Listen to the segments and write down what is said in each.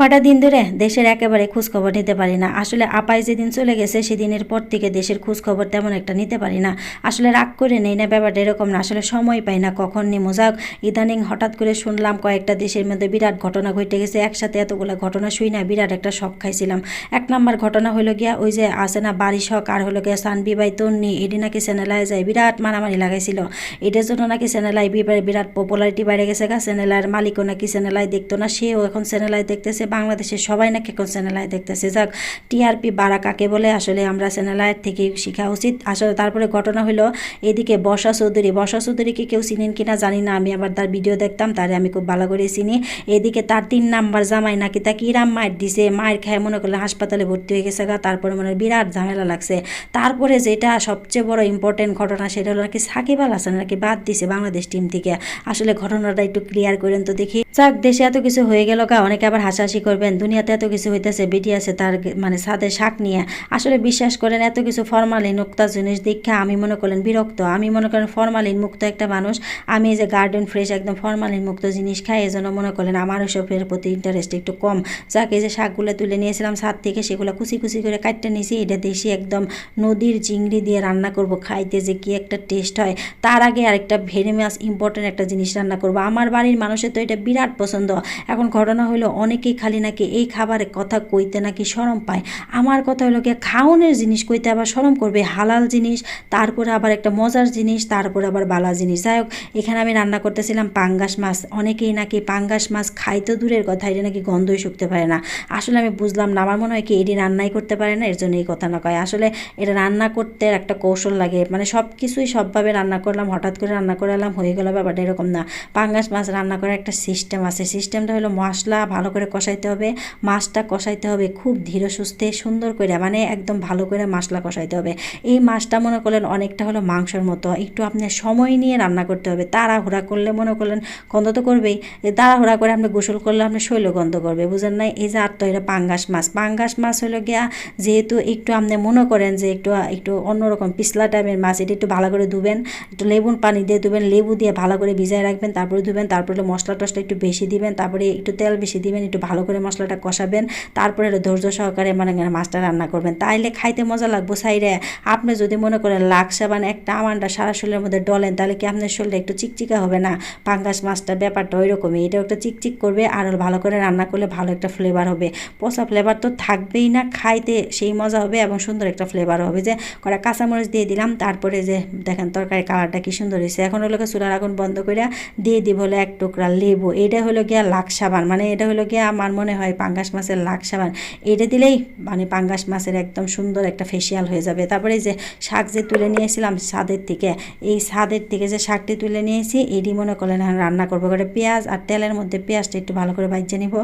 কটা দিন ধরে দেশের একেবারে খোঁজখবর নিতে পারি না। আসলে আপাই যেদিন চলে গেছে, সেদিনের পর থেকে দেশের খোঁজখবর তেমন একটা নিতে পারি না। আসলে রাগ করে নেই না, ব্যাপারটা এরকম না। আসলে সময় পাই না, কখন নিমো যাক। ইদানিং হঠাৎ করে শুনলাম কয়েকটা দেশের মধ্যে বিরাট ঘটনা ঘটে গেছে। একসাথে এতগুলো ঘটনা শুই না, বিরাট একটা শখ খাইছিলাম। এক নাম্বার ঘটনা হলো গিয়া ওই যে আসে না বাড়ি শখ, আর হলো গিয়া সানবি বাই তন্নি এটি নাকি চ্যানেলায় যায়, বিরাট মারামারি লাগাইছিল। এটার জন্য নাকি চ্যানেলাই বিরাট পপুলারিটি বাইরে গেছে গা, চ্যানেলার মালিকও নাকি চ্যানেলাই দেখতো না, সেও এখন চ্যানেলাই দেখতেছে বাংলাদেশের সবাই নাকি এখন চ্যানেলাই দেখতেছে? যাক, টিআরপি বাড়া কাকে বলে? আসলে আমরা চ্যানেলাইয়ের থেকে শেখা উচিত। আসলে তারপরে ঘটনা হলো এদিকে বর্ষা চৌধুরী। বর্ষা চৌধুরীকে কেউ চিনেন কিনা জানি না। আমি আবার তার ভিডিও দেখতাম, তারে আমি খুব ভালো করে চিনি। এদিকে তার তিন নাম্বার জামাই নাকি তাকে ইরাম মায়ের দিছে? মায়ের খায় মনে করলে হাসপাতালে ভর্তি হয়ে গেছে গা, তারপরে মনে বিরাট ঝামেলা লাগছে। তারপরে যেটা সবচেয়ে বড় ইম্পর্টেন্ট ঘটনা সেটা হলো নাকি সাকিব আল হাসান নাকি বাদ দিছে বাংলাদেশ টিম থেকে। আসলে ঘটনাটা একটু ক্লিয়ার করেন তো দেখি। যাক, দেশে এত কিছু হয়ে গেল গা, অনেকে আবার হাসাহাসি করবেন, দুনিয়াতে এত কিছু হইতেছে, বেটি আছে তার মানে সাথে শাক নিয়ে। আসলে বিশ্বাস করেন, এত কিছু ফরমালিন মুক্ত জিনিস দীক্ষা আমি মনে করলেন বিরক্ত। আমি মনে করেন ফরমালিন মুক্ত একটা মানুষ। আমি যে গার্ডেন ফ্রেশ একদম ফরমালিন মুক্ত জিনিস খাই, এজন্য মনে করলেন আমার ওসবের প্রতি ইন্টারেস্ট একটু কম। যাকে যে শাকগুলো তুলে নিয়েছিলাম ছাদ থেকে, সেগুলো কুচি কুচি করে কাটতে নিয়েছি এটা দেশি একদম নদীর চিংড়ি দিয়ে রান্না করব, খাইতে যে কি একটা টেস্ট হয়। তার আগে আরেকটা ভেরি মাছ ইম্পর্টেন্ট একটা জিনিস রান্না করব। আমার বাড়ির মানুষের তো এটা বিরাট পছন্দ। এখন ঘটনা হলো অনেকেই খালি নাকি এই খাবারের কথা কইতে নাকি শরম পায়? আমার কথা হলো কি খাওনের জিনিস কইতে আবার শরম করবে, হালাল জিনিস, তারপরে আবার একটা মজার জিনিস, তারপরে আবার বালা জিনিস। যাই হোক, এখানে আমি রান্না করতেছিলাম পাঙ্গাস মাছ। অনেকেই নাকি পাঙ্গাস মাছ খাইতে দূরের কথা, এটা নাকি গন্ধই শুকতে পারে না। আসলে আমি বুঝলাম না, আমার মনে হয় কি এটি রান্নাই করতে পারে না, এর জন্য এই কথা না কয় আসলে এটা রান্না করতে একটা কৌশল লাগে মানে সব কিছুই সবভাবে রান্না করলাম, হঠাৎ করে রান্না করে এলাম হয়ে গেল ব্যাপারটা এরকম না। পাঙ্গাস মাছ রান্না করার একটা সিস্টেম আছে। সিস্টেমটা হলো মশলা, ভালো করে কষাইতে হবে, মাছটা কষাইতে হবে খুব ধীরে সুস্থে সুন্দর করে মানে একদম ভালো করে মশলা কষাইতে হবে। এই মাছটা মনে করলেন অনেকটা হলো মাংসের মতো, একটু আপনার সময় নিয়ে রান্না করতে হবে, তাড়াহুড়া করলে মনে করলেন গন্ধ তো করবেই তাড়াহুড়া করে আপনি গোসল করলে আপনি শৈল গন্ধ করবে, বুঝেন নাই? এই যে আর তো এটা পাঙ্গাস মাছ পাঙ্গাস মাছ হলো গিয়া যেহেতু একটু আপনি মনে করেন যে একটু একটু অন্যরকম পিছলা টাইপের মাছ, এটা একটু ভালো করে ধুবেন, একটু লেবুন পানি দিয়ে ধুবেন, লেবু দিয়ে ভালো করে ভিজায় রাখবেন, তারপরে ধুবেন, তারপরে মশলা টশলা একটু বেশি দিবেন, তারপরে একটু তেল বেশি দিবেন, একটু ভালো করে মশলাটা কষাবেন, তারপরে ধৈর্য সহকারে মানে মাছটা রান্না করবেন। তাইলে খাইতে মজা লাগবো সাইরে। আপনি যদি মনে করেন লাখ সাবান একটা আমানটা সারা শরীরের মধ্যে ডলেন তাহলে কি আপনার শরীরে একটু চিকচিকা হবে না? পাঙ্গাস মাছটা ব্যাপারটা ওই রকমই এটাও একটা চিকচিক করবে আর ভালো করে রান্না করলে ভালো একটা ফ্লেভার হবে। পচা ফ্লেভার তো থাকবেই না, খাইতে সেই মজা হবে এবং সুন্দর একটা ফ্লেভার হবে। যে কটা কাঁচামরিচ দিয়ে দিলাম, তারপরে যে দেখেন তরকারি কালারটা কি সুন্দর হয়েছে। এখন হলো চুলার আগুন বন্ধ করে দিয়ে দিব হলো এক টুকরা লেবু। এটা হলো গিয়া লাখ সাবান মানে এটা হলো গিয়া মনে হয় পাঙ্গাস মাছের লাখ সাবান, এটা দিলেই মানে পাঙ্গাস মাছের একদম সুন্দর একটা ফেসিয়াল হয়ে যাবে। তারপরে যে শাক যে তুলে নিয়েছিলাম ছাদের থেকে, এই ছাদের থেকে যে শাকটি তুলে নিয়েছি এটি মনে করলেন রান্না করব। করে পেঁয়াজ আর তেলের মধ্যে পেঁয়াজটা একটু ভালো করে ভাজে নিব।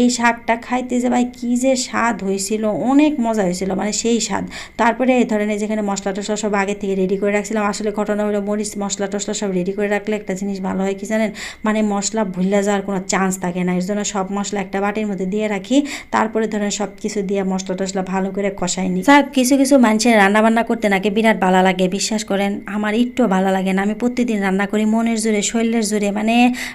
এই শাকটা খাইতে যে ভাই কী যে স্বাদ হয়েছিল, অনেক মজা হয়েছিল মানে সেই স্বাদ। তারপরে এই ধরনের যেখানে মশলা টশলা সব আগে থেকে রেডি করে রাখছিলাম, আসলে ঘটনা হলো মরিচ, মশলা টশলা সব রেডি করে রাখলে একটা জিনিস ভালো হয় কি জানেন? মানে মশলা ভুলে যাওয়ার কোনো চান্স থাকে না, এর জন্য সব মশলা একটা বাটির মধ্যে দিয়ে রাখি। তারপরে ধরেন সব কিছু দিয়ে মশলা টশলা ভালো করে কষাই নিই। যাক কিছু কিছু মানুষের রান্না বান্না করতে নাকি বিরাট ভালো লাগে, বিশ্বাস করেন? আমার একটু ভালো লাগে না, আমি প্রতিদিন রান্না করি মনের জোরে, শরীরের জোরে মানে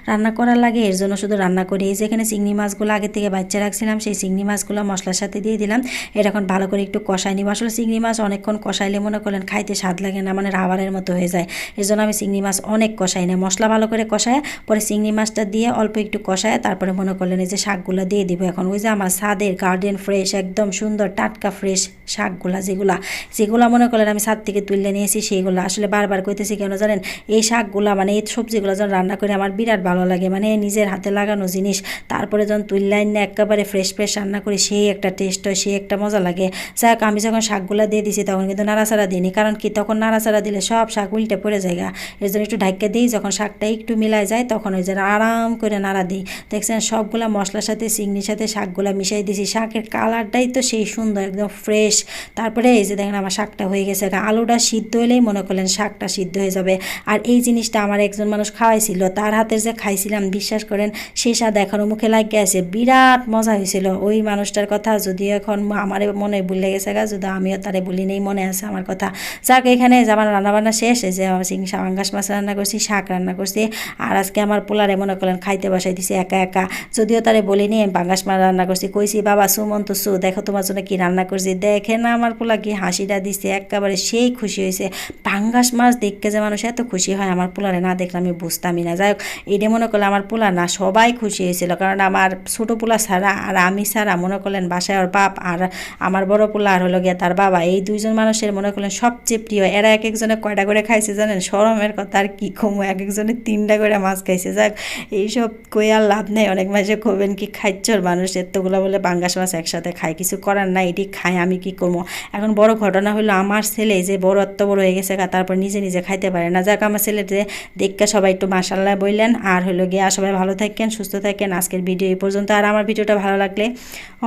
রান্না করার লাগে, এর জন্য শুধু রান্না করি। এই যেখানে চিংড়ি মাছগুলো আগে থেকে বাচ্চা রাখছিলাম, সেই চিংড়ি মাছগুলো মশলার সাথে দিয়ে দিলাম। এটা এখন ভালো করে একটু কষাই নিব। আসলে চিংড়ি মাছ অনেকক্ষণ কষাইলে মনে করলেন খাইতে স্বাদ লাগে না মানে রাবারের মতো হয়ে যায়। এর জন্য আমি চিংড়ি মাছ অনেক কষাই না মশলা ভালো করে কষায়, পরে চিংড়ি মাছটা দিয়ে অল্প একটু কষায়, তারপরে মনে করলেন এই যে শাকগুলো দিয়ে দিব এখন। ওই যে আমার ছাদের গার্ডেন ফ্রেশ একদম সুন্দর টাটকা ফ্রেশ শাকগুলা যেগুলা যেগুলা মনে করলেন আমি ছাদ থেকে তুলে নিয়েছি, সেইগুলো আসলে বারবার কইতেছি কেন জানেন? এই শাকগুলা মানে এই সবজিগুলো যখন রান্না করে আমার বিরাট ভালো লাগে। মানে নিজের হাতে লাগানো জিনিস, তারপরে যখন তুললাই না একেবারে ফ্রেশ ফ্রেশ রান্না করি, সেই একটা টেস্ট হয়, সেই একটা মজা লাগে। যাক আমি যখন শাকগুলা দিয়ে দিছি তখন কিন্তু নাড়াচাড়া দিইনি, কারণ কি তখন নাড়াচাড়া দিলে সব শাক উল্টে পড়ে যায় গা। এর জন্য একটু ঢাক্কা দিই, যখন শাকটা একটু মিলাই যায়, তখন ওই যে আরাম করে নাড়া দিই। দেখছেন সবগুলা মশলার সাথে চিংড়ির সাথে শাকগুলা মিশাই দিছি শাকের কালারটাই তো সেই সুন্দর, একদম ফ্রেশ তারপরে এই যে দেখেন আমার শাকটা হয়ে গেছে। আলুটা সিদ্ধ হলেই মনে করলেন শাকটা সিদ্ধ হয়ে যাবে। আর এই জিনিসটা আমার একজন মানুষ খাওয়াইছিল, তার হাতের যে খাইছিলাম, বিশ্বাস করেন সে স্বাদ এখনও মুখে লাগিয়ে আছে। বিরাট মজা হয়েছিল ওই মানুষটার কথা যদিও এখন আমার মনে ভুলে গেছে গা যদি আমিও তারে বলি নেই, মনে আছে আমার কথা। যাক, এখানে আমার রান্নাবান্না শেষ যে চিংড়ি সাবাঙ্গাস মাছ রান্না করছি, শাক রান্না করছি। আর আজকে আমার পোলারে মনে করলেন খাইতে বসাই দিছি একা একা। যদিও তারে বলিনি পাঙ্গাস মাছ রান্না করছি, কইছি, বাবা, সুমন তো সু দেখো তোমার জন্য কি রান্না করছি? দেখে না আমার পোলা কি হাসিটা দিছে, একেবারে সেই খুশি হয়েছে। পাঙ্গাস মাছ দেখতে যে মানুষ এত খুশি হয়, আমার পোলারে না দেখলে আমি বুঝতামই না। যাই হোক এটা মনে করলে আমার পোলা না, সবাই খুশি হয়েছিল। কারণ আমার ছোটো পোলা ছাড়া আর আমি ছাড়া মনে করলেন বাসায় ওর বাপ আর আমার বড় পোলা আর হলো গিয়ে তার বাবা। এই দুইজন মানুষের মনে করলেন সবচেয়ে প্রিয়। এরা এক একজনে কয়টা করে খাইছে জানেন? সরমের কথা, আর কি কমু, এক একজনে তিনটা করে মাছ খাইছে। যাক এইসব কই আর লাভ নেই। অনেক মাসে খবেন কি খাইচ্ছর মানুষ এতগুলো বলে বাঙ্গাস মাছ একসাথে খায়, কিছু করার নাই, এটি খায়, আমি কি করব? এখন বড় ঘটনা হলো আমার ছেলে যে বড়, এত বড় হয়ে গেছে তারপর নিজে নিজে খাইতে পারে না। যাক, আমার ছেলে যে দেখতে সবাই একটু মাসাল্লাহ বললেন। আর হলো গিয়া, সবাই ভালো থাকেন, সুস্থ থাকেন। আজকের ভিডিও এই পর্যন্ত। আর আমার ভিডিওটা ভালো লাগলে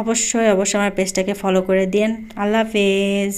অবশ্যই অবশ্যই আমার পেজটাকে ফলো করে দিন আল্লাহ হাফেজ।